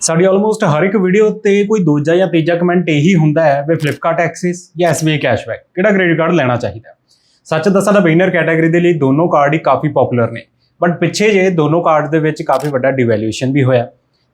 ਸਾਡੀ ਆਲਮੋਸਟ ਹਰ ਇੱਕ ਵੀਡੀਓ ਤੇ ਕੋਈ ਦੂਜਾ ਜਾਂ ਤੀਜਾ ਕਮੈਂਟ ਇਹੀ ਹੁੰਦਾ ਹੈ ਵੀ ਫਲਿੱਪਕਾਰਟ ਐਕਸਿਸ ਜਾਂ SBI ਕੈਸ਼ਬੈਕ ਕਿਹੜਾ ਕ੍ਰੈਡਿਟ ਕਾਰਡ ਲੈਣਾ ਚਾਹੀਦਾ ਸੱਚ ਦੱਸਾਂ ਤਾਂ ਬਿਗਨਰ ਕੈਟਾਗਰੀ ਦੇ ਲਈ ਦੋਨੋਂ ਕਾਰਡ ਹੀ ਕਾਫੀ ਪਪੂਲਰ ਨੇ। ਬਟ ਪਿੱਛੇ ਜੇ ਦੋਨੋਂ ਕਾਰਡ ਦੇ ਵਿੱਚ ਕਾਫੀ ਵੱਡਾ ਡਿਵੈਲੂਏਸ਼ਨ ਵੀ ਹੋਇਆ।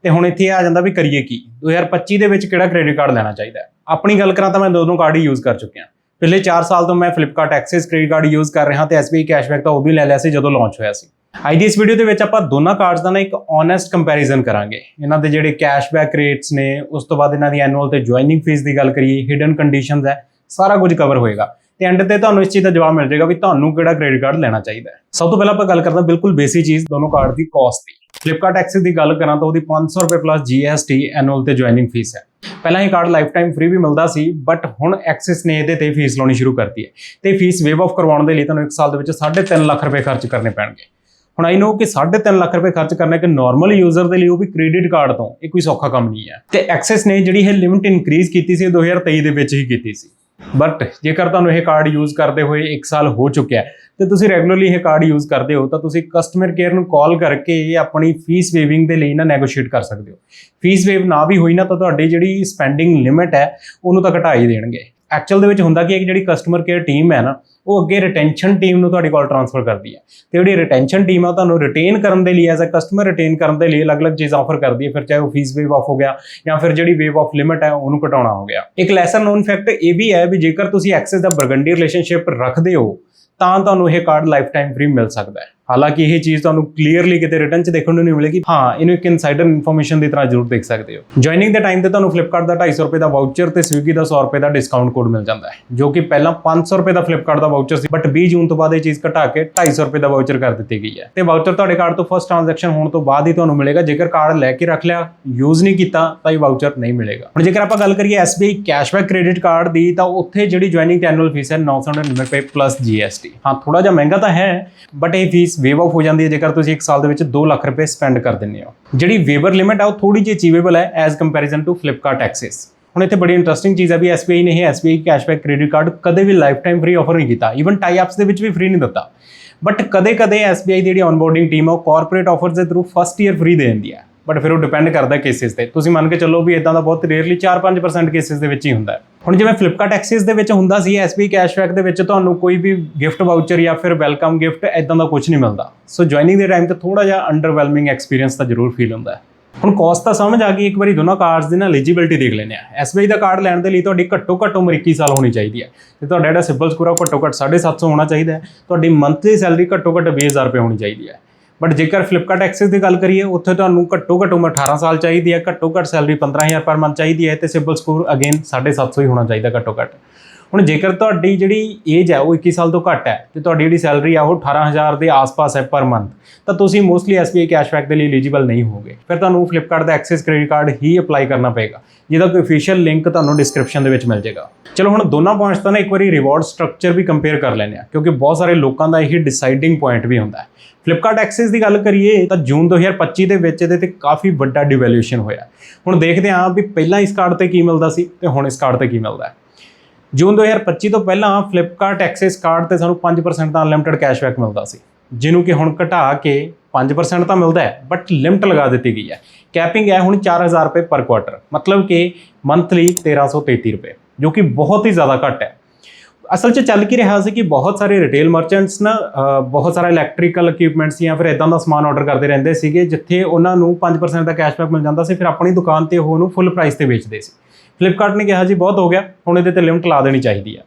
ਤੇ ਹੁਣ ਇੱਥੇ ਆ ਜਾਂਦਾ ਵੀ ਕਰੀਏ ਕੀ? 2025 ਦੇ ਵਿੱਚ ਕਿਹੜਾ ਕ੍ਰੈਡਿਟ ਕਾਰਡ ਲੈਣਾ ਚਾਹੀਦਾ ਆਪਣੀ ਗੱਲ ਕਰਾਂ ਤਾਂ ਮੈਂ ਦੋਨੋਂ ਕਾਰਡ ਹੀ ਯੂਜ਼ ਕਰ ਚੁੱਕਿਆ ਪਿਛਲੇ 4 ਸਾਲ ਤੋਂ ਮੈਂ Flipkart Axis credit card use ਕਰ ਰਿਹਾ ਤੇ SBI ਕੈਸ਼ਬੈਕ ਤਾਂ ਉਦੋਂ ਹੀ ਲੈ ਲਿਆ ਸੀ ਜਦੋਂ ਲਾਂਚ ਹੋਇਆ ਸੀ। ਅੱਜ ਦੀ ਇਸ ਵੀਡੀਓ ਦੇ ਵਿੱਚ ਆਪਾਂ ਦੋਨਾਂ ਕਾਰਡਸ ਦਾ ਨਾ ਇੱਕ ਓਨੈਸਟ ਕੰਪੈਰੀਜ਼ਨ ਕਰਾਂਗੇ। ਇਹਨਾਂ ਦੇ ਜਿਹੜੇ ਕੈਸ਼ਬੈਕ ਰੇਟਸ ਨੇ, ਉਸ ਤੋਂ ਬਾਅਦ ਇਹਨਾਂ ਦੀ ਐਨੂਅਲ ਤੇ ਜੁਆਇਨਿੰਗ ਫੀਸ ਦੀ ਗੱਲ ਕਰੀਏ ਹਿਡਨ ਕੰਡੀਸ਼ਨਸ ਹੈ, ਸਾਰਾ ਕੁਝ ਕਵਰ ਹੋਏਗਾ। ਤੇ ਐਂਡ ਤੇ ਤੁਹਾਨੂੰ ਇਸ ਚੀਜ਼ ਦਾ ਜਵਾਬ ਮਿਲ ਜਾਏਗਾ ਵੀ ਤੁਹਾਨੂੰ ਕਿਹੜਾ ਕ੍ਰੈਡਿਟ ਕਾਰਡ ਲੈਣਾ ਚਾਹੀਦਾ ਹੈ। ਸਭ ਤੋਂ ਪਹਿਲਾਂ ਆਪਾਂ ਗੱਲ ਕਰਦੇ ਹਾਂ ਬਿਲਕੁਲ ਬੇਸਿਕ ਚੀਜ਼, ਦੋਨੋਂ ਕਾਰਡ ਦੀ ਕਾਸਟ ਦੀ। ਫਲਿੱਪਕਾਰਟ ਐਕਸਿਸ ਦੀ ਗੱਲ ਕਰਾਂ ਤਾਂ ਉਹਦੀ 500 ਰੁਪਏ ਪਲੱਸ GST ਐਨੂਅਲ ਤੇ ਜੁਆਇਨਿੰਗ ਫੀਸ ਹੈ। ਪਹਿਲਾਂ ਇਹ ਕਾਰਡ ਲਾਈਫ ਟਾਈਮ ਫ੍ਰੀ ਵੀ ਮਿਲਦਾ ਸੀ ਬਟ ਹੁਣ ਐਕਸਿਸ ਨੇ ਇਹਦੇ ਤੇ ਫੀਸ ਲਾਉਣੀ ਸ਼ੁਰੂ ਕਰਤੀ ਹੈ। ਤੇ ਫੀਸ ਵੇਵ ਆਫ ਕਰਵਾਉਣ ਦੇ ਲਈ ਤੁਹਾਨੂੰ 1 ਸਾਲ ਦੇ ਵਿੱਚ 3.5 ਲੱਖ ਰੁਪਏ ਖਰਚ ਕਰਨੇ ਪੈਣਗੇ। ਹੁਣ ਆਈ ਨੋ ਕਿ 3.5 ਲੱਖ ਰੁਪਏ ਖਰਚ ਕਰਨਾ ਕਿ ਨਾਰਮਲ ਯੂਜ਼ਰ ਦੇ ਲਈ ਉਹ ਵੀ ਕ੍ਰੈਡਿਟ ਕਾਰਡ ਤੋਂ, ਇਹ ਕੋਈ ਸੌਖਾ ਕੰਮ ਨਹੀਂ ਹੈ। ਤੇ ਐਕਸੈਸ ਨੇ ਜਿਹੜੀ ਇਹ ਲਿਮਿਟ ਇਨਕਰੀਜ਼ ਕੀਤੀ ਸੀ, ਇਹ 2023 ਦੇ ਵਿੱਚ ਹੀ ਕੀਤੀ ਸੀ। ਬਟ ਜੇਕਰ ਤੁਹਾਨੂੰ ਇਹ ਕਾਰਡ ਯੂਜ਼ ਕਰਦੇ ਹੋਏ 1 ਸਾਲ ਹੋ ਚੁੱਕਿਆ ਹੈ, ਤੇ ਤੁਸੀਂ ਰੈਗੂਲਰਲੀ ਇਹ ਕਾਰਡ ਯੂਜ਼ ਕਰਦੇ ਹੋ, ਤਾਂ ਤੁਸੀਂ ਕਸਟਮਰ ਕੇਅਰ ਨੂੰ ਕਾਲ ਕਰਕੇ ਆਪਣੀ ਫੀਸ ਵੇਵਿੰਗ ਦੇ ਲਈ ਨਾ ਨੈਗੋਸ਼ੀਏਟ ਕਰ ਸਕਦੇ ਹੋ। ਫੀਸ ਵੇਵ ਨਾ ਵੀ ਹੋਈ ਨਾ, ਤਾਂ ਤੁਹਾਡੀ ਜਿਹੜੀ ਸਪੈਂਡਿੰਗ ਲਿਮਿਟ ਹੈ, ਉਹਨੂੰ ਤਾਂ ਘਟਾ ਹੀ ਦੇਣਗੇ। ਐਕਚੁਅਲ ਦੇ ਵਿੱਚ ਹੁੰਦਾ ਕੀ ਹੈ ਕਿ ਜਿਹੜੀ ਕਸਟਮਰ ਕੇਅਰ ਟੀਮ ਹੈ ਨਾ, ਉਹ ਅੱਗੇ ਰਿਟੈਂਸ਼ਨ ਟੀਮ ਨੂੰ ਤੁਹਾਡੇ ਕੋਲ ਟ੍ਰਾਂਸਫਰ ਕਰਦੀ ਹੈ। ਤੇ ਜਿਹੜੀ ਰਿਟੈਂਸ਼ਨ ਟੀਮ ਆ ਤੁਹਾਨੂੰ ਰਿਟੇਨ ਕਰਨ ਦੇ ਲਈ ਐਜ਼ ਅ ਕਸਟਮਰ ਰਿਟੇਨ ਕਰਨ ਦੇ ਲਈ ਅਲੱਗ-ਅਲੱਗ ਚੀਜ਼ਾਂ ਆਫਰ ਕਰਦੀ ਹੈ। ਫਿਰ ਚਾਹੇ ਉਹ ਫੀਸ ਵੇਵ ਆਫ ਹੋ ਗਿਆ, ਜਾਂ ਫਿਰ ਜਿਹੜੀ ਵੇਵ ਆਫ ਲਿਮਿਟ ਹੈ, ਉਹਨੂੰ ਘਟਾਉਣਾ ਹੋ ਗਿਆ। ਇੱਕ ਲੈਸਰ ਨੋਨ ਫੈਕਟ ਇਹ ਵੀ ਹੈ ਵੀ ਜੇਕਰ ਤੁਸੀਂ ਐਕਸੈਸ ਦਾ ਬਰਗੰਡੀ ਰਿਲੇਸ਼ਨਸ਼ਿਪ ਰੱਖਦੇ ਹੋ, ਤਾਂ ਤੁਹਾਨੂੰ ਇਹ ਕਾਰਡ ਲਾਈਫ ਟਾਈਮ ਫ੍ਰੀ ਮਿਲ ਸਕਦਾ ਹੈ। ਹਾਲਾਂਕਿ ਇਹ ਚੀਜ਼ ਤੁਹਾਨੂੰ ਕਲੀਅਰਲੀ ਕਿਤੇ ਰਿਟਰਨ 'ਚ ਦੇਖਣ ਨੂੰ ਨਹੀਂ ਮਿਲੇਗੀ। ਹਾਂ, ਇਹਨੂੰ ਇੱਕ ਇਨਸਾਈਡਰ ਇਨਫੋਰਮੇਸ਼ਨ ਦੀ ਤਰ੍ਹਾਂ ਜ਼ਰੂਰ ਦੇਖ ਸਕਦੇ ਹੋ। ਜੁਆਇਨਿੰਗ ਦੇ ਟਾਈਮ ਤੇ ਤੁਹਾਨੂੰ ਫਲਿੱਪਕਾਰਟ ਦਾ 250 ਰੁਪਏ ਦਾ ਵਾਊਚਰ ਤੇ ਸਵਿਗੀ ਦਾ 100 ਰੁਪਏ ਦਾ ਡਿਸਕਾਊਂਟ ਕੋਡ ਮਿਲ ਜਾਂਦਾ ਹੈ, ਜੋ ਕਿ ਪਹਿਲਾਂ 500 ਰੁਪਏ ਦਾ ਫਲਿੱਪਕਾਰਟ ਦਾ ਵਾਊਚਰ ਸੀ ਬਟ 20 ਜੂਨ ਤੋਂ ਬਾਅਦ ਇਹ ਚੀਜ਼ ਘਟਾ ਕੇ 250 ਰੁਪਏ ਦਾ ਵਾਊਚਰ ਕਰ ਦਿੱਤੀ ਗਈ ਹੈ। ਤੇ ਵਾਊਚਰ ਤੁਹਾਡੇ ਕਾਰਡ ਤੋਂ ਫਸਟ ਟ੍ਰਾਂਜੈਕਸ਼ਨ ਹੋਣ ਤੋਂ ਬਾਅਦ ਹੀ ਤੁਹਾਨੂੰ ਮਿਲੇਗਾ। ਜੇਕਰ ਕਾਰਡ ਲੈ ਕੇ ਰੱਖ ਲਿਆ ਯੂਜ਼ ਨਹੀਂ ਕੀਤਾ, ਤਾਂ ਇਹ ਵਾਊਚਰ ਨਹੀਂ ਮਿਲੇਗਾ। ਹੁਣ ਜੇਕਰ ਆਪਾਂ ਗੱਲ ਕਰੀਏ SBI ਕੈਸ਼ਬੈਕ ਕ੍ਰੈਡਿਟ ਕਾਰਡ ਦੀ, ਤਾਂ ਉੱਥੇ ਜਿਹੜੀ ਜੁਆਇਨਿੰਗ ਤੇ ਐਨੂਅਲ ਫੀਸ ਹੈ 999 ਰੁਪਏ ਪਲੱਸ GST ਹਾਂ ਥੋੜਾ ਜਿਹਾ ਮਹਿੰਗਾ ਤਾਂ ਹੈ ਬਟ ਇਹ ਫੀਸ ਵੇਵ ਆਫ ਹੋ ਜਾਂਦੀ ਹੈ, ਜੇਕਰ ਤੁਸੀਂ 1 ਸਾਲ ਦੇ ਵਿੱਚ 2 ਲੱਖ ਰੁਪਏ ਸਪੈਂਡ ਕਰ ਦਿੰਦੇ ਹੋ। ਜਿਹੜੀ ਵੇਵਰ ਲਿਮਿਟ ਆ, ਉਹ ਥੋੜੀ ਜਿਹੀ ਅਚੀਵੇਬਲ ਹੈ as comparison to Flipkart Axis ਹੁਣ ਇੱਥੇ ਬੜੀ ਇੰਟਰਸਟਿੰਗ ਚੀਜ਼ ਹੈ ਵੀ SBI ਨੇ ਇਹ SBI ਕੈਸ਼ਬੈਕ ਕ੍ਰੈਡਿਟ ਕਾਰਡ ਕਦੇ ਵੀ ਲਾਈਫ ਟਾਈਮ ਫ੍ਰੀ ਆਫਰ ਨਹੀਂ ਕੀਤਾ। ਈਵਨ ਟਾਈ ਅਪਸ ਦੇ ਵਿੱਚ ਵੀ ਫ੍ਰੀ ਨਹੀਂ ਦਿੱਤਾ। ਬਟ ਕਦੇ-ਕਦੇ SBI ਦੀ ਜਿਹੜੀ ਔਨਬੋਰਡਿੰਗ ਟੀਮ ਹੈ ਉਹ ਕਾਰਪੋਰੇਟ ਆਫਰਸ ਦੇ ਥਰੂ ਫਸਟ ਈਅਰ ਫ੍ਰੀ ਦੇ ਦਿੰਦੀ ਹੈ। ਬਟ ਫਿਰ ਉਹ ਡਿਪੈਂਡ ਕਰਦਾ ਕੇਸਿਸ ਤੇ। ਤੁਸੀਂ ਮੰਨ ਕੇ ਚੱਲੋ ਵੀ ਇਦਾਂ ਦਾ ਬਹੁਤ ਰੇਅਰਲੀ 4-5% ਕੇਸਿਸ ਦੇ ਵਿੱਚ ਹੀ ਹੁੰਦਾ ਹੁਣ ਜਿਵੇਂ ਫਲਿੱਪਕਾਰਟ ਐਕਸਿਸ ਦੇ ਵਿੱਚ ਹੁੰਦਾ ਸੀ SBI ਕੈਸ਼ਬੈਕ ਦੇ ਵਿੱਚ ਤੁਹਾਨੂੰ ਕੋਈ ਵੀ ਗਿਫਟ ਵਾਊਚਰ ਜਾਂ ਫਿਰ ਵੈਲਕਮ ਗਿਫਟ ਇਦਾਂ ਦਾ ਕੁਝ ਨਹੀਂ ਮਿਲਦਾ। ਸੋ ਜੁਆਇਨਿੰਗ ਦੇ ਟਾਈਮ ਤੇ ਥੋੜਾ ਜਿਹਾ ਅੰਡਰਵੈਲਮਿੰਗ ਐਕਸਪੀਰੀਅੰਸ ਤਾਂ ਜ਼ਰੂਰ ਫੀਲ ਹੁੰਦਾ ਹੈ। ਹੁਣ ਕਾਸਟ ਤਾਂ ਸਮਝ ਆ ਗਈ, ਇੱਕ ਵਾਰੀ ਦੋਨਾਂ ਕਾਰਡਸ ਦੀ ਨਾ ਐਲੀਜੀਬਿਲਟੀ ਦੇਖ ਲੈਂਦੇ ਆ SBI ਦਾ ਕਾਰਡ ਲੈਣ ਦੇ ਲਈ ਤੁਹਾਡੀ ਘੱਟੋ ਘੱਟ ਉਮਰ 21 ਸਾਲ ਹੋਣੀ ਚਾਹੀਦੀ ਹੈ। ਤੇ ਤੁਹਾਡਾ ਜਿਹੜਾ ਸਿਬਲ ਸਕੋਰ ਆ ਘੱਟੋ ਘੱਟ 750 ਹੋਣਾ ਚਾਹੀਦਾ ਹੈ। ਤੁਹਾਡੀ ਮੰਥਲੀ ਸੈਲਰੀ ਘੱਟੋ ਘੱਟ 20000 ਰੁਪਏ ਹੋਣੀ ਚਾਹੀਦੀ ਹੈ। ਬਟ ਜੇਕਰ ਫਲਿੱਪਕਾਰਟ ਐਕਸਿਸ ਦੀ ਗੱਲ ਕਰੀਏ, ਉੱਥੇ ਤੁਹਾਨੂੰ ਘੱਟੋ ਘੱਟ ਉਮਰ 18 ਸਾਲ ਚਾਹੀਦੀ ਹੈ, ਘੱਟੋ ਘੱਟ ਸੈਲਰੀ 15000 ਪਰ ਮੰਥ ਚਾਹੀਦੀ ਹੈ ਤੇ ਸਿਬਲ ਸਕੋਰ ਅਗੇਨ 750 ਹੀ ਹੋਣਾ ਚਾਹੀਦਾ ਘੱਟੋ ਘੱਟ। ਹੁਣ ਜੇਕਰ ਤੁਹਾਡੀ ਜਿਹੜੀ ਏਜ ਹੈ ਉਹ 21 ਸਾਲ ਤੋਂ ਘੱਟ ਹੈ ਤੇ ਤੁਹਾਡੀ ਜਿਹੜੀ ਸੈਲਰੀ ਆ ਉਹ 18000 ਦੇ ਆਸ-ਪਾਸ ਹੈ ਪਰ ਮੰਥ ਤਾਂ ਤੁਸੀਂ ਮੋਸਟਲੀ SBI ਕੈਸ਼ਬੈਕ ਦੇ ਲਈ ਐਲੀਜੀਬਲ ਨਹੀਂ ਹੋਗੇ ਫਿਰ ਤੁਹਾਨੂੰ ਫਲਿੱਪਕਾਰਟ ਦਾ ਐਕਸਿਸ ਕ੍ਰੈਡਿਟ ਕਾਰਡ ਹੀ ਅਪਲਾਈ ਕਰਨਾ ਪਏਗਾ। ਜਿਹਦਾ ਕੋਈ ਅਫੀਸ਼ੀਅਲ ਲਿੰਕ ਤੁਹਾਨੂੰ ਡਿਸਕ੍ਰਿਪਸ਼ਨ ਦੇ ਵਿੱਚ ਮਿਲ ਜਾਏਗਾ। ਚਲੋ ਹੁਣ ਦੋਨਾਂ ਪੁਆਇੰਟਸ ਦਾ ਨਾ ਇੱਕ ਵਾਰੀ ਰਿਵਾਰਡ ਸਟਰਕਚਰ ਵੀ ਕੰਪੇਅਰ ਕਰ ਲੈਂਦੇ ਆ ਕਿਉਂਕਿ ਬਹੁਤ ਸਾਰੇ ਲੋਕਾਂ ਦਾ ਇਹੀ ਡਿਸਾਈਡਿੰਗ ਪੁਆਇੰਟ ਵੀ ਹੁੰਦਾ ਹੈ। ਫਲਿੱਪਕਾਰਟ ਐਕਸਿਸ ਦੀ ਗੱਲ ਕਰੀਏ, ਤਾਂ ਜੂਨ 2025 ਦੇ ਵਿੱਚ ਇਹਦੇ ਤੇ ਕਾਫੀ ਵੱਡਾ ਡਿਵੈਲੂਏਸ਼ਨ ਹੋਇਆ। ਹੁਣ ਦੇਖਦੇ ਹਾਂ ਵੀ ਪਹਿਲਾਂ ਇਸ ਕਾਰਡ ਤੇ ਕੀ ਮਿਲਦਾ ਸੀ ਤੇ ਹੁਣ ਇਸ ਕਾਰਡ ਤੇ ਕੀ ਮਿਲਦਾ ਹੈ। ਜੂਨ 2025 ਤੋਂ ਪਹਿਲਾਂ ਫਲਿੱਪਕਾਰਟ ਐਕਸਿਸ ਕਾਰਡ ਤੇ ਸਾਨੂੰ 5% ਦਾ ਅਨਲਿਮਿਟਿਡ ਕੈਸ਼ਬੈਕ ਮਿਲਦਾ ਸੀ। ਜਿਹਨੂੰ ਕਿ ਹੁਣ ਘਟਾ ਕੇ 5% ਤਾਂ ਮਿਲਦਾ ਹੈ ਬਟ ਲਿਮਟ ਲਗਾ ਦਿੱਤੀ ਗਈ ਹੈ। ਕੈਪਿੰਗ ਹੈ ਹੁਣ 4000 ਰੁਪਏ ਪਰ ਕੁਆਟਰ ਮਤਲਬ ਕਿ ਮੰਥਲੀ 1333 ਰੁਪਏ, ਜੋ ਕਿ ਬਹੁਤ ਹੀ ਜ਼ਿਆਦਾ ਘੱਟ ਹੈ। ਅਸਲ 'ਚ ਚੱਲ ਕੀ ਰਿਹਾ ਸੀ ਕਿ ਬਹੁਤ ਸਾਰੇ ਰਿਟੇਲ ਮਰਚੈਂਟਸ ਨਾ ਬਹੁਤ ਸਾਰਾ ਇਲੈਕਟ੍ਰੀਕਲ ਇਕਵਿਪਮੈਂਟਸ ਜਾਂ ਫਿਰ ਇਦਾਂ ਦਾ ਸਮਾਨ ਆਰਡਰ ਕਰਦੇ ਰਹਿੰਦੇ ਸੀਗੇ, ਜਿੱਥੇ ਉਹਨਾਂ ਨੂੰ 5% ਦਾ ਕੈਸ਼ਬੈਕ ਮਿਲ ਜਾਂਦਾ ਸੀ, ਫਿਰ ਆਪਣੀ ਦੁਕਾਨ ਤੇ ਉਹ ਉਹਨੂੰ ਫੁੱਲ ਪ੍ਰਾਈਸ ਤੇ ਵੇਚਦੇ ਸੀ। ਫਲਿੱਪਕਾਰਟ ਨੇ ਕਿਹਾ ਜੀ, ਬਹੁਤ ਹੋ ਗਿਆ, ਹੁਣ ਇਹਦੇ ਤੇ ਲਿਮਟ ਲਾ ਦੇਣੀ ਚਾਹੀਦੀ ਹੈ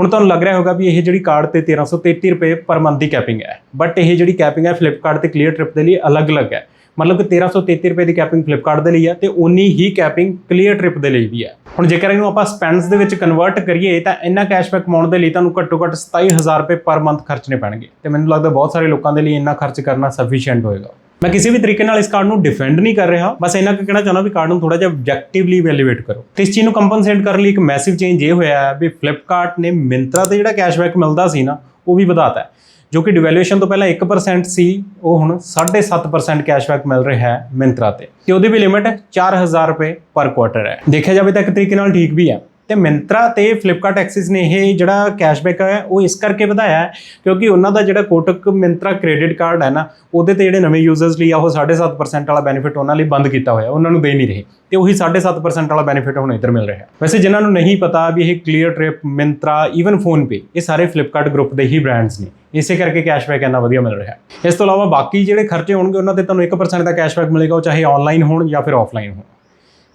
ਹੁਣ ਤੁਹਾਨੂੰ ਲੱਗ ਰਿਹਾ ਹੋਗਾ ਵੀ ਇਹ ਜਿਹੜੀ ਕਾਰਡ ਤੇ 1333 ਰੁਪਏ ਪਰ ਮੰਥ ਦੀ ਕੈਪਿੰਗ ਹੈ। ਬਟ ਇਹ ਜਿਹੜੀ ਕੈਪਿੰਗ ਹੈ ਫਲਿੱਪਕਾਰਟ ਤੇ ਕਲੀਅਰ ਟ੍ਰਿਪ ਦੇ ਲਈ ਅਲੱਗ-ਅਲੱਗ ਹੈ। ਮਤਲਬ ਕਿ 1333 ਰੁਪਏ ਦੀ ਕੈਪਿੰਗ ਫਲਿੱਪਕਾਰਟ ਦੇ ਲਈ ਹੈ ਤੇ ਉਨੀ ਹੀ ਕੈਪਿੰਗ ਕਲੀਅਰ ਟ੍ਰਿਪ ਦੇ ਲਈ ਵੀ ਹੈ। ਹੁਣ ਜੇਕਰ ਇਹਨੂੰ ਆਪਾਂ ਸਪੈਂਡਸ ਦੇ ਵਿੱਚ ਕਨਵਰਟ ਕਰੀਏ, ਤਾਂ ਇੰਨਾ ਕੈਸ਼ਬੈਕ ਕਮਾਉਣ ਦੇ ਲਈ ਤੁਹਾਨੂੰ ਘੱਟੋ ਘੱਟ 27000 ਰੁਪਏ ਪਰ ਮੰਥ ਖਰਚਣੇ ਪੈਣਗੇ। ਤੇ ਮੈਨੂੰ ਲੱਗਦਾ ਬਹੁਤ ਸਾਰੇ ਲੋਕਾਂ ਦੇ ਲਈ ਇੰਨਾ ਖਰਚ ਕਰਨਾ ਸਫੀਸ਼ੀਐਂਟ ਹੋਏਗਾ। ਮੈਂ ਕਿਸੇ ਵੀ ਤਰੀਕੇ ਨਾਲ ਇਸ ਕਾਰਡ ਨੂੰ ਡਿਫੈਂਡ ਨਹੀਂ ਕਰ ਰਿਹਾ, ਬਸ ਇਹਨਾਂ ਕੁ ਕਹਿਣਾ ਚਾਹੁੰਦਾ ਵੀ ਕਾਰਡ ਨੂੰ ਥੋੜਾ ਜਿਹਾ ਆਬਜੈਕਟਿਵਲੀ ਵੈਲਿਊਏਟ ਕਰੋ। ਤੇ ਇਸ ਚੀਜ਼ ਨੂੰ ਕੰਪਨਸੇਟ ਕਰਨ ਲਈ ਇੱਕ ਮੈਸਿਵ ਚੇਂਜ ਇਹ ਹੋਇਆ ਹੈ ਵੀ ਫਲਿੱਪਕਾਰਟ ਨੇ ਮਿੰਤਰਾ ਤੇ ਜਿਹੜਾ ਕੈਸ਼ਬੈਕ ਮਿਲਦਾ ਸੀ ਨਾ, ਉਹ ਵੀ ਵਧਾਤਾ ਜੋ ਕਿ ਡਿਵੈਲੂਏਸ਼ਨ ਤੋਂ ਪਹਿਲਾਂ 1% ਸੀ, ਉਹ ਹੁਣ 7.5% ਕੈਸ਼ਬੈਕ ਮਿਲ ਰਿਹਾ ਹੈ ਮਿੰਤਰਾ ਤੇ। ਤੇ ਉਹਦੀ ਵੀ ਲਿਮਿਟ 4000 ਰੁਪਏ ਪਰ ਕੁਆਟਰ ਹੈ। ਦੇਖਿਆ ਜਾਵੇ ਤਾਂ ਇੱਕ ਤਰੀਕੇ ਨਾਲ ਠੀਕ ਵੀ ਹੈ। ਤੇ ਮਿੰਤਰਾ ਤੇ ਫਲਿੱਪਕਾਰਟ ਐਕਸਿਸ ਨੇ ਇਹ ਜਿਹੜਾ ਕੈਸ਼ਬੈਕ ਹੈ, ਉਹ ਇਸ ਕਰਕੇ ਵਧਾਇਆ ਕਿਉਂਕਿ ਉਹਨਾਂ ਦਾ ਜਿਹੜਾ ਕੋਟਕ ਮਿੰਤਰਾ ਕ੍ਰੈਡਿਟ ਕਾਰਡ ਹੈ ਨਾ, ਉਹਦੇ ਤੇ ਜਿਹੜੇ ਨਵੇਂ ਯੂਜ਼ਰਸ ਲਈ ਆ, ਉਹ 7.5% ਵਾਲਾ ਬੈਨੀਫਿਟ ਉਹਨਾਂ ਲਈ ਬੰਦ ਕੀਤਾ ਹੋਇਆ, ਉਹਨਾਂ ਨੂੰ ਦੇ ਨਹੀਂ ਰਹੇ। ਤੇ ਉਹੀ 7.5% ਵਾਲਾ ਬੈਨੀਫਿਟ ਹੁਣ ਇੱਧਰ ਮਿਲ ਰਿਹਾ। ਵੈਸੇ ਜਿਨ੍ਹਾਂ ਨੂੰ ਨਹੀਂ ਪਤਾ ਵੀ ਇਹ Cleartrip Myntra even PhonePe ਇਹ ਸਾਰੇ ਫਲਿੱਪਕਾਰਟ ਗਰੁੱਪ ਦੇ ਹੀ ਬ੍ਰਾਂਡਸ ਨੇ। ਇਸੇ ਕਰਕੇ ਕੈਸ਼ਬੈਕ ਇੰਨਾ ਵਧੀਆ ਮਿਲ ਰਿਹਾ ਇਸ ਤੋਂ ਇਲਾਵਾ ਬਾਕੀ ਜਿਹੜੇ ਖਰਚੇ ਹੋਣਗੇ, ਉਹਨਾਂ ਤੇ ਤੁਹਾਨੂੰ 1% ਦਾ ਕੈਸ਼ਬੈਕ ਮਿਲੇਗਾ, ਉਹ ਚਾਹੇ ਆਨਲਾਈਨ ਹੋਣ ਜਾਂ ਫਿਰ ਆਫਲਾਈਨ ਹੋਣ।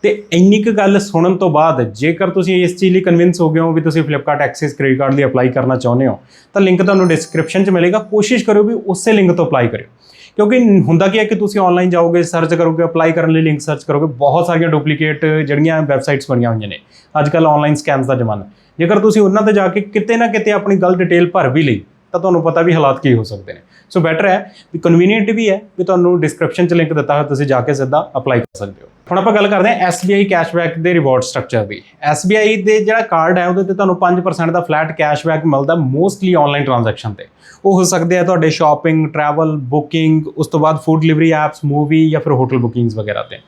ਤੇ ਇੰਨੀ ਕੁ ਗੱਲ ਸੁਣਨ ਤੋਂ ਬਾਅਦ ਜੇਕਰ ਤੁਸੀਂ ਇਸ ਚੀਜ਼ ਲਈ ਕਨਵਿੰਸ ਹੋ ਗਏ ਹੋ ਵੀ ਤੁਸੀਂ ਫਲਿੱਪਕਾਰਟ ਐਕਸਿਸ ਕ੍ਰੈਡਿਟ ਕਾਰਡ ਲਈ ਅਪਲਾਈ ਕਰਨਾ ਚਾਹੁੰਦੇ ਹੋ, ਤਾਂ ਲਿੰਕ ਤੁਹਾਨੂੰ ਡਿਸਕ੍ਰਿਪਸ਼ਨ 'ਚ ਮਿਲੇਗਾ। ਕੋਸ਼ਿਸ਼ ਕਰਿਓ ਵੀ ਉਸੇ ਲਿੰਕ ਤੋਂ ਅਪਲਾਈ ਕਰਿਓ। ਕਿਉਂਕਿ ਹੁੰਦਾ ਕੀ ਹੈ ਕਿ ਤੁਸੀਂ ਆਨਲਾਈਨ ਜਾਓਗੇ ਸਰਚ ਕਰੋਗੇ ਅਪਲਾਈ ਕਰਨ ਲਈ ਲਿੰਕ ਸਰਚ ਕਰੋਗੇ, ਬਹੁਤ ਸਾਰੀਆਂ ਡੁਪਲੀਕੇਟ ਜਿਹੜੀਆਂ ਵੈਬਸਾਈਟਸ ਬਣੀਆਂ ਹੋਈਆਂ ਨੇ। ਅੱਜ ਕੱਲ ਆਨਲਾਈਨ ਸਕੈਮਸ ਦਾ ਜ਼ਮਾਨਾ। ਜੇਕਰ ਤੁਸੀਂ ਉਹਨਾਂ ਤੇ ਜਾ ਕੇ ਕਿਤੇ ਨਾ ਕਿਤੇ ਆਪਣੀ ਗਲਤ ਡਿਟੇਲ ਭਰ ਵੀ ਲਈ ਤਾਂ ਤੁਹਾਨੂੰ ਪਤਾ ਵੀ ਹਾਲਾਤ ਕੀ ਹੋ ਸਕਦੇ ਨੇ। ਸੋ ਬੈਟਰ ਹੈ ਵੀ ਕਨਵੀਨੀਅੰਟ ਵੀ ਹੈ ਵੀ ਤੁਹਾਨੂੰ ਡਿਸਕ੍ਰਿਪਸ਼ਨ 'ਚ ਲਿੰਕ ਦਿੱਤਾ ਹੋਇਆ ਤੁਸੀਂ ਜਾ ਕੇ ਸਿੱਧਾ ਅਪਲਾਈ ਕਰ ਸਕਦੇ ਹੋ। ਹੁਣ ਆਪਾਂ ਗੱਲ ਕਰਦੇ ਹਾਂ SBI ਕੈਸ਼ਬੈਕ ਦੇ ਰਿਵਾਰਡ ਸਟਰਕਚਰ ਦੀ। SBI ਦੇ ਜਿਹੜਾ ਕਾਰਡ ਹੈ ਉਹਦੇ ਤੇ ਤੁਹਾਨੂੰ 5% ਦਾ ਫਲੈਟ ਕੈਸ਼ਬੈਕ ਮਿਲਦਾ ਮੋਸਟਲੀ ਆਨਲਾਈਨ ਟ੍ਰਾਂਜੈਕਸ਼ਨ ਤੇ। ਉਹ ਹੋ ਸਕਦੇ ਆ ਤੁਹਾਡੇ ਸ਼ਾਪਿੰਗ ਟਰੈਵਲ ਬੁਕਿੰਗ ਉਸ ਤੋਂ ਬਾਅਦ ਫੂਡ ਡਿਲੀਵਰੀ ਐਪਸ ਮੂਵੀ ਜਾਂ ਫਿਰ ਹੋਟਲ ਬੁਕਿੰਗਸ ਵਗੈਰਾ ਤੇ।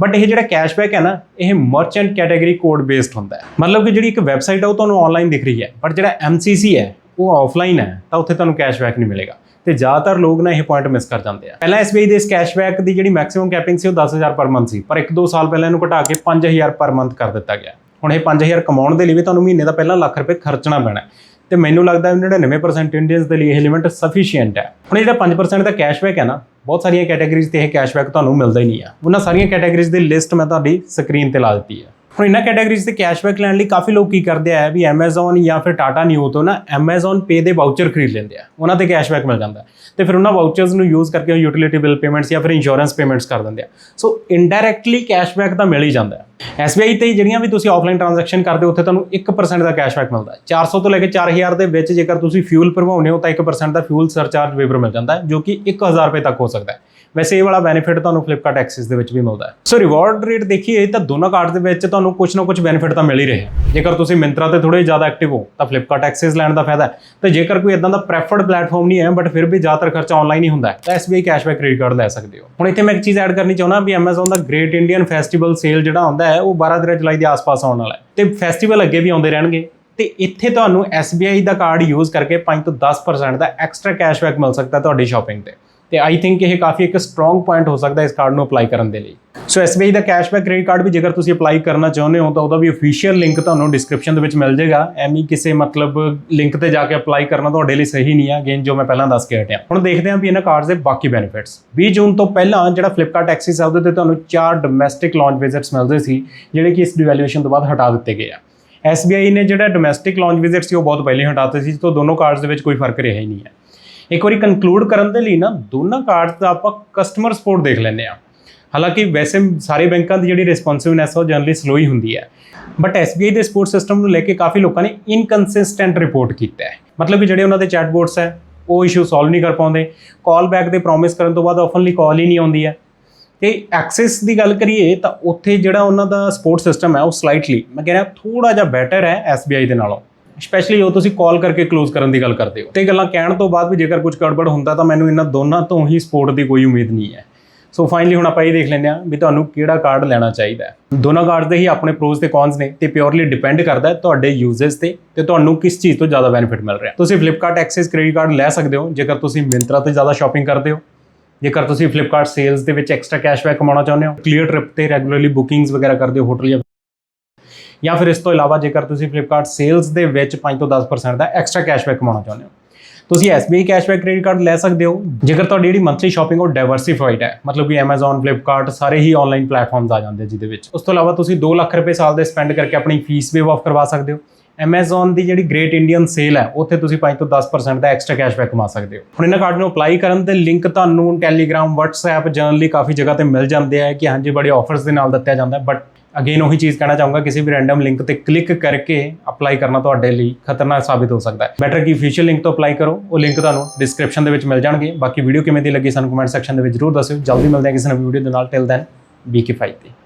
ਬਟ ਇਹ ਜਿਹੜਾ ਕੈਸ਼ਬੈਕ ਹੈ ਨਾ, ਇਹ ਮਰਚੈਂਟ ਕੈਟਾਗਰੀ ਕੋਡ ਬੇਸਡ ਹੁੰਦਾ ਹੈ। ਮਤਲਬ ਕਿ ਜਿਹੜੀ ਇੱਕ ਵੈਬਸਾਈਟ ਹੈ ਉਹ ਤੁਹਾਨੂੰ ਆਨਲਾਈਨ ਦਿਖ ਰਹੀ ਹੈ ਬਟ ਜਿਹੜਾ MCC ਹੈ ਉਹ ਆਫਲਾਈਨ ਹੈ, ਤਾਂ ਉੱਥੇ ਤੁਹਾਨੂੰ ਕੈਸ਼ਬੈਕ ਨਹੀਂ ਮਿਲੇਗਾ। ਤੇ ਜ਼ਿਆਦਾਤਰ ਲੋਕ ਨਾ ਇਹ ਪੁਆਇੰਟ ਮਿਸ ਕਰ ਜਾਂਦੇ ਆ। ਪਹਿਲਾਂ SBI ਦੇ ਇਸ ਕੈਸ਼ਬੈਕ ਦੀ ਜਿਹੜੀ ਮੈਕਸਿਮਮ ਕੈਪਿੰਗ ਸੀ ਉਹ 10000 ਪਰ ਮੰਥ ਸੀ, ਪਰ 1-2 ਸਾਲ ਪਹਿਲਾਂ ਇਹਨੂੰ ਘਟਾ ਕੇ 5000 ਪਰ ਮੰਥ ਕਰ ਦਿੱਤਾ ਗਿਆ। ਹੁਣ ਇਹ 5000 ਕਮਾਉਣ ਦੇ ਲਈ ਵੀ ਤੁਹਾਨੂੰ ਮਹੀਨੇ ਦਾ ਪਹਿਲਾਂ ਲੱਖ ਰੁਪਏ ਖਰਚਣਾ ਪੈਣਾ ਹੈ। ਤੇ ਮੈਨੂੰ ਲੱਗਦਾ ਹੈ 99% ਇੰਡੀਅਨਸ ਦੇ ਲਈ ਇਹ ਲਿਮਿਟ ਸਫੀਸ਼ੀਐਂਟ ਹੈ। ਹੁਣ ਇਹ ਜਿਹੜਾ 5% ਦਾ ਕੈਸ਼ਬੈਕ ਹੈ ਨਾ, ਬਹੁਤ ਸਾਰੀਆਂ ਕੈਟਾਗਰੀਜ਼ ਤੇ ਇਹ ਕੈਸ਼ਬੈਕ ਤੁਹਾਨੂੰ ਮਿਲਦਾ ਹੀ ਨਹੀਂ ਆ। ਉਹਨਾਂ ਸਾਰੀਆਂ ਕੈਟਾਗਰੀਜ਼ ਦੀ ਲਿਸਟ ਮੈਂ ਤੁਹਾਡੀ ਸਕਰੀਨ ਤੇ ਲਾ ਦਿੱਤੀ ਹੈ। ਹੁਣ ਇਹਨਾਂ ਕੈਟਾਗਰੀਜ਼ ਤੇ ਕੈਸ਼ਬੈਕ ਲੈਣ ਲਈ ਕਾਫੀ ਲੋਕ ਕੀ ਕਰਦੇ ਆ, ਵੀ Amazon ਜਾਂ ਫਿਰ Tata Neu ਤੋਂ ਨਾ Amazon Pay ਦੇ ਵਾਊਚਰ ਖਰੀਦ ਲੈਂਦੇ ਆ। ਉਹਨਾਂ ਤੇ ਕੈਸ਼ਬੈਕ ਮਿਲ ਜਾਂਦਾ। ਹੈ। ਤੇ ਫਿਰ ਉਹਨਾਂ ਵਾਊਚਰਸ ਨੂੰ ਯੂਜ਼ ਕਰਕੇ ਉਹ ਯੂਟਿਲਿਟੀ ਬਿੱਲ ਪੇਮੈਂਟਸ ਜਾਂ ਫਿਰ ਇੰਸ਼ੋਰੈਂਸ ਪੇਮੈਂਟਸ ਕਰ ਦਿੰਦੇ ਆ। ਸੋ ਇਨਡਾਇਰੈਕਟਲੀ ਕੈਸ਼ਬੈਕ ਤਾਂ ਮਿਲ ਹੀ ਜਾਂਦਾ। ਹੈ SBI ਤੇ ਜਿਹੜੀਆਂ ਵੀ ਤੁਸੀਂ ਆਫਲਾਈਨ ਟ੍ਰਾਂਜੈਕਸ਼ਨ ਕਰਦੇ ਹੋ, ਉੱਥੇ ਤੁਹਾਨੂੰ 1% ਦਾ ਕੈਸ਼ਬੈਕ ਮਿਲਦਾ ਹੈ। 400 ਤੋਂ ਲੈ ਕੇ 4000 ਦੇ ਵਿੱਚ ਜੇਕਰ ਤੁਸੀਂ ਫਿਊਲ ਭਰਵਾਉਂਦੇ ਹੋ, ਤਾਂ 1% ਦਾ ਫਿਊਲ ਸਰਚਾਰਜ ਵੇਵਰ ਮਿਲ ਜਾਂਦਾ ਹੈ, ਜੋ ਕਿ 1000 ਰੁਪਏ ਤੱਕ ਹੋ ਸਕਦਾ ਹੈ। ਵੈਸੇ ਇਹ ਵਾਲਾ ਬੈਨੀਫਿਟ ਤੁਹਾਨੂੰ ਫਲਿੱਪਕਾਰਟ ਐਕਸਿਸ ਦੇ ਵਿੱਚ ਵੀ ਮਿਲਦਾ ਹੈ। ਸੋ ਰਿਵਾਰਡ ਰੇਟ ਦੇਖੀਏ, ਤਾਂ ਦੋਨੋਂ ਕਾਰਡ ਦੇ ਵਿੱਚ ਤੁਹਾਨੂੰ ਕੁਝ ਨਾ ਕੁਝ ਬੈਨੀਫਿਟ ਤਾਂ ਮਿਲ ਹੀ ਰਹੇ ਹੈ। ਜੇਕਰ ਤੁਸੀਂ ਮਿੰਤਰਾ ਤੇ ਥੋੜੇ ਜ਼ਿਆਦਾ ਐਕਟਿਵ ਹੋ, ਤਾਂ ਫਲਿੱਪਕਾਰਟ ਐਕਸਿਸ ਲੈਣ ਦਾ ਫਾਇਦਾ ਹੈ। ਤੇ ਜੇਕਰ ਕੋਈ ਇਦਾਂ ਦਾ ਪ੍ਰੈਫਰਡ ਪਲੇਟਫਾਰਮ ਨਹੀਂ ਹੈ ਬਟ ਫਿਰ ਵੀ ਜ਼ਿਆਦਾਤਰ ਖਰਚਾ ਆਨਲਾਈਨ ਹੀ ਹੁੰਦਾ ਹੈ, ਤਾਂ SBI ਕੈਸ਼ਬੈਕ ਕ੍ਰੈਡਿਟ ਕਾਰਡ ਲੈ ਸਕਦੇ ਹੋ। ਹੁਣ ਇੱਥੇ ਮੈਂ ਇੱਕ ਚੀਜ਼ ਐਡ ਕਰਨੀ ਚਾਹੁੰਦਾ, ਵੀ Amazon ਦਾ ਗ੍ਰੇਟ ਇੰਡੀਅਨ ਫੈਸਟੀਵਲ ਸੇਲ ਜਿਹੜਾ ਹੁੰਦਾ ਹੈ, ਉਹ 12 13 ਜੁਲਾਈ ਦੇ ਆਸ-ਪਾਸ ਆਉਣ ਵਾਲਾ ਹੈ। ਤੇ ਫੈਸਟੀਵਲ ਅੱਗੇ ਵੀ ਆਉਂਦੇ ਰਹਿਣਗੇ। ਤੇ ਇੱਥੇ ਤੁਹਾਨੂੰ SBI ਦਾ ਕਾਰਡ ਯੂਜ਼ ਕਰਕੇ 5 ਤੋਂ 10% ਦਾ ਐਕਸਟਰਾ ਕੈਸ਼ਬੈਕ ਮਿਲ ਸਕਦਾ ਤੁਹਾਡੀ ਸ਼ਾਪਿੰਗ ਤੇ। ਤੇ ਆਈ ਥਿੰਕ ਇਹ ਕਾਫੀ ਇੱਕ ਸਟਰੋਂਗ ਪੁਆਇੰਟ ਹੋ ਸਕਦਾ ਇਸ ਕਾਰਡ ਨੂੰ ਅਪਲਾਈ ਕਰਨ ਦੇ ਲਈ। ਸੋ SBI ਦਾ ਕੈਸ਼ਬੈਕ ਕ੍ਰੈਡਿਟ ਕਾਰਡ ਵੀ ਜੇਕਰ ਤੁਸੀਂ ਅਪਲਾਈ ਕਰਨਾ ਚਾਹੁੰਦੇ ਹੋ, ਤਾਂ ਉਹਦਾ ਵੀ ਅਫੀਸ਼ੀਅਲ ਲਿੰਕ ਤੁਹਾਨੂੰ ਡਿਸਕ੍ਰਿਪਸ਼ਨ ਦੇ ਵਿੱਚ ਮਿਲ ਜਾਏਗਾ। ਐਵੇਂ ਕਿਸੇ ਮਤਲਬ ਲਿੰਕ ਤੇ ਜਾ ਕੇ ਅਪਲਾਈ ਕਰਨਾ ਤੁਹਾਡੇ ਲਈ ਸਹੀ ਨਹੀਂ ਹੈ ਅਗੇਨ ਜੋ ਮੈਂ ਪਹਿਲਾਂ ਦੱਸ ਕੇ ਹਟਿਆ। ਹੁਣ ਦੇਖਦੇ ਹਾਂ ਵੀ ਇਹਨਾਂ ਕਾਰਡਸ ਦੇ ਬਾਕੀ ਬੈਨੀਫਿਟਸ 20 ਜੂਨ ਤੋਂ ਪਹਿਲਾਂ ਜਿਹੜਾ ਫਲਿੱਪਕਾਰਟ ਐਕਸਿਸ ਹੈ ਉਹਦੇ ਤੇ ਤੁਹਾਨੂੰ ਚਾਰ ਡੋਮੈਸਟਿਕ ਲਾਂਚ ਵਿਜ਼ਿਟਸ ਮਿਲਦੇ ਸੀ, ਜਿਹੜੇ ਕਿ ਇਸ ਡਿਵੈਲੂਏਸ਼ਨ ਤੋਂ ਬਾਅਦ ਹਟਾ ਦਿੱਤੇ ਗਏ ਆ। SBI ਨੇ ਜਿਹੜਾ ਡੋਮੈਸਟਿਕ ਲਾਂਚ ਵਿਜ਼ਿਟ ਸੀ, ਉਹ ਬਹੁਤ ਪਹਿਲੇ ਹਟਾਤੇ ਸੀ, ਤੋਂ ਦੋਨੋਂ ਕਾਰਡਸ ਦੇ ਵਿੱਚ ਕੋਈ ਫ਼ਰਕ ਰਿਹਾ ਹੀ ਨਹੀਂ ਹੈ। ਇੱਕ ਵਾਰੀ ਕਨਕਲੂਡ ਕਰਨ ਦੇ ਲਈ ਨਾ ਦੋਨਾਂ ਕਾਰਡਸ ਦਾ ਆਪਾਂ ਕਸਟਮਰ ਸਪੋਰਟ ਦੇਖ ਲੈਂਦੇ ਆ ਹਾਲਾਂਕਿ ਵੈਸੇ ਸਾਰੇ ਬੈਂਕਾਂ ਦੀ ਜਿਹੜੀ ਰਿਸਪੌਂਸਿਵਨੈਸ ਉਹ ਜਨਰਲੀ ਸਲੋ ਹੀ ਹੁੰਦੀ ਹੈ। ਬਟ SBI ਦੇ ਸਪੋਰਟ ਸਿਸਟਮ ਨੂੰ ਲੈ ਕੇ ਕਾਫੀ ਲੋਕਾਂ ਨੇ ਇਨਕਨਸਿਸਟੈਂਟ ਰਿਪੋਰਟ ਕੀਤਾ ਹੈ। ਮਤਲਬ ਕਿ ਜਿਹੜੇ ਉਹਨਾਂ ਦੇ ਚੈਟਬੋਟਸ ਹੈ, ਉਹ ਇਸ਼ੂ ਸੋਲਵ ਨਹੀਂ ਕਰ ਪਾਉਂਦੇ। ਕਾਲ ਬੈਕ ਦੇ ਪ੍ਰੋਮਿਸ ਕਰਨ ਤੋਂ ਬਾਅਦ ਆਫਨਲੀ ਕਾਲ ਹੀ ਨਹੀਂ ਆਉਂਦੀ ਹੈ। ਤੇ ਐਕਸੈਸ ਦੀ ਗੱਲ ਕਰੀਏ ਤਾਂ ਉੱਥੇ ਜਿਹੜਾ ਉਹਨਾਂ ਦਾ ਸਪੋਰਟ ਸਿਸਟਮ ਹੈ ਉਹ ਸਲਾਈਟਲੀ ਮੈਂ ਕਹਿ ਰਿਹਾ ਥੋੜਾ ਜਿਹਾ ਬੈਟਰ ਹੈ SBI ਦੇ ਨਾਲੋਂ। ਸਪੈਸ਼ਲੀ ਉਹ ਤੁਸੀਂ ਕਾਲ ਕਰਕੇ ਕਲੋਜ਼ ਕਰਨ ਦੀ ਗੱਲ ਕਰਦੇ ਹੋ। ਤੇ ਗੱਲਾਂ ਕਹਿਣ ਤੋਂ ਬਾਅਦ ਵੀ ਜੇਕਰ ਕੁਝ ਗੜਬੜ ਹੁੰਦਾ ਤਾਂ ਮੈਨੂੰ ਇਹਨਾਂ ਦੋਨਾਂ ਤੋਂ ਹੀ ਸਪੋਰਟ ਦੀ ਕੋਈ ਉਮੀਦ ਨਹੀਂ ਹੈ। ਸੋ ਫਾਈਨਲੀ ਹੁਣ ਆਪਾਂ ਇਹ ਦੇਖ ਲੈਂਦੇ ਹਾਂ ਵੀ ਤੁਹਾਨੂੰ ਕਿਹੜਾ ਕਾਰਡ ਲੈਣਾ ਚਾਹੀਦਾ ਹੈ। ਦੋਨੋਂ ਕਾਰਡ ਦੇ ਹੀ ਆਪਣੇ ਪ੍ਰੋਸ ਤੇ ਕੌਨਸ ਨੇ ਤੇ ਪਿਓਰਲੀ ਡਿਪੈਂਡ ਕਰਦਾ ਹੈ ਤੁਹਾਡੇ ਯੂਜ਼ਰਸ ਤੇ ਤੇ ਤੁਹਾਨੂੰ ਕਿਸ ਚੀਜ਼ ਤੋਂ ਜ਼ਿਆਦਾ ਬੈਨੀਫਿਟ ਮਿਲ ਰਿਹਾ ਤੁਸੀਂ ਫਲਿੱਪਕਾਰਟ ਐਕਸੈਸ ਕ੍ਰੈਡਿਟ ਕਾਰਡ ਲੈ ਸਕਦੇ ਹੋ, ਜੇਕਰ ਤੁਸੀਂ ਮਿੰਤਰਾ ਤੇ ਜ਼ਿਆਦਾ ਸ਼ਾਪਿੰਗ ਕਰਦੇ ਹੋ। ਜੇਕਰ ਤੁਸੀਂ ਫਲਿੱਪਕਾਰਟ ਸੇਲਸ ਦੇ ਵਿੱਚ ਐਕਸਟਰਾ ਕੈਸ਼ਬੈਕ ਕਮਾਉਣਾ ਚਾਹੁੰਦੇ ਹੋ ਕਲੀਅਰ ਟ੍ਰਿਪ ਤੇ ਰੈਗੂਲਰਲੀ ਬੁਕਿੰਗਸ ਵਗੈਰਾ ਕਰਦੇ ਹੋ ਹੋਟਲ ਜਾਂ ਜਾਂ ਫਿਰ ਇਸ ਤੋਂ ਇਲਾਵਾ ਜੇਕਰ ਤੁਸੀਂ ਫਲਿੱਪਕਾਰਟ ਸੇਲਸ ਦੇ ਵਿੱਚ 5 ਤੋਂ 10% ਦਾ ਐਕਸਟਰਾ ਕੈਸ਼ਬੈਕ ਕਮਾਉਣਾ ਚਾਹੁੰਦੇ ਹੋ। ਤੁਸੀਂ SBI ਕੈਸ਼ਬੈਕ ਕ੍ਰੈਡਿਟ ਕਾਰਡ ਲੈ ਸਕਦੇ ਹੋ। ਜੇਕਰ ਤੁਹਾਡੀ ਜਿਹੜੀ ਮੰਥਲੀ ਸ਼ਾਪਿੰਗ ਉਹ ਡਾਈਵਰਸਿਫਾਈਡ ਹੈ, ਮਤਲਬ ਕਿ Amazon ਫਲਿੱਪਕਾਰਟ ਸਾਰੇ ਹੀ ਆਨਲਾਈਨ ਪਲੇਟਫਾਰਮਸ ਆ ਜਾਂਦੇ ਜਿਹਦੇ ਵਿੱਚ। ਉਸ ਤੋਂ ਇਲਾਵਾ ਤੁਸੀਂ 2 ਲੱਖ ਰੁਪਏ ਸਾਲ ਦੇ ਸਪੈਂਡ ਕਰਕੇ ਆਪਣੀ ਫੀਸ ਵੇਵ ਆਫ ਕਰਵਾ ਸਕਦੇ ਹੋ। Amazon ਦੀ ਜਿਹੜੀ ਗ੍ਰੇਟ ਇੰਡੀਅਨ ਸੇਲ ਹੈ, ਉੱਥੇ ਤੁਸੀਂ 5 ਤੋਂ 10% ਦਾ ਐਕਸਟਰਾ ਕੈਸ਼ਬੈਕ ਕਮਾ ਸਕਦੇ ਹੋ। ਹੁਣ ਇਹਨਾਂ ਕਾਰਡ ਨੂੰ ਅਪਲਾਈ ਕਰਨ ਦੇ ਲਿੰਕ ਤੁਹਾਨੂੰ Telegram, WhatsApp ਜਨਰਲੀ ਕਾਫੀ ਜਗ੍ਹਾ ਤੇ ਮਿਲ ਜਾਂਦੇ ਆ ਕਿ ਹਾਂਜੀ, ਬੜੇ ਆਫਰਸ ਦੇ ਨਾਲ ਦਿੱਤਾ ਜਾਂਦਾ ਬਟ ਅਗੇਨ ਉਹੀ ਚੀਜ਼ ਕਹਿਣਾ ਚਾਹੂੰਗਾ, ਕਿਸੇ ਵੀ ਰੈਂਡਮ ਲਿੰਕ ਤੇ ਕਲਿੱਕ ਕਰਕੇ ਅਪਲਾਈ ਕਰਨਾ ਤੁਹਾਡੇ ਲਈ ਖਤਰਨਾਕ ਸਾਬਿਤ ਹੋ ਸਕਦਾ ਹੈ। ਬੈਟਰ ਕਿ ਅਫੀਸ਼ੀਅਲ ਲਿੰਕ ਤੋਂ ਅਪਲਾਈ ਕਰੋ, ਉਹ ਲਿੰਕ ਤੁਹਾਨੂੰ ਡਿਸਕ੍ਰਿਪਸ਼ਨ ਦੇ ਵਿੱਚ ਮਿਲ ਜਾਣਗੇ। ਬਾਕੀ ਵੀਡੀਓ ਕਿਵੇਂ ਦੀ ਲੱਗੀ ਸਾਨੂੰ ਕਮੈਂਟ ਸੈਕਸ਼ਨ ਦੇ ਵਿੱਚ ਜ਼ਰੂਰ ਦੱਸਿਓ। ਜਲਦੀ ਮਿਲਦੇ ਹਾਂ ਕਿਸੇ ਨਵੀਂ ਵੀਡੀਓ ਦੇ ਨਾਲ। ਟਿਲ ਦੈਨ ਬੀ ਕੇ 5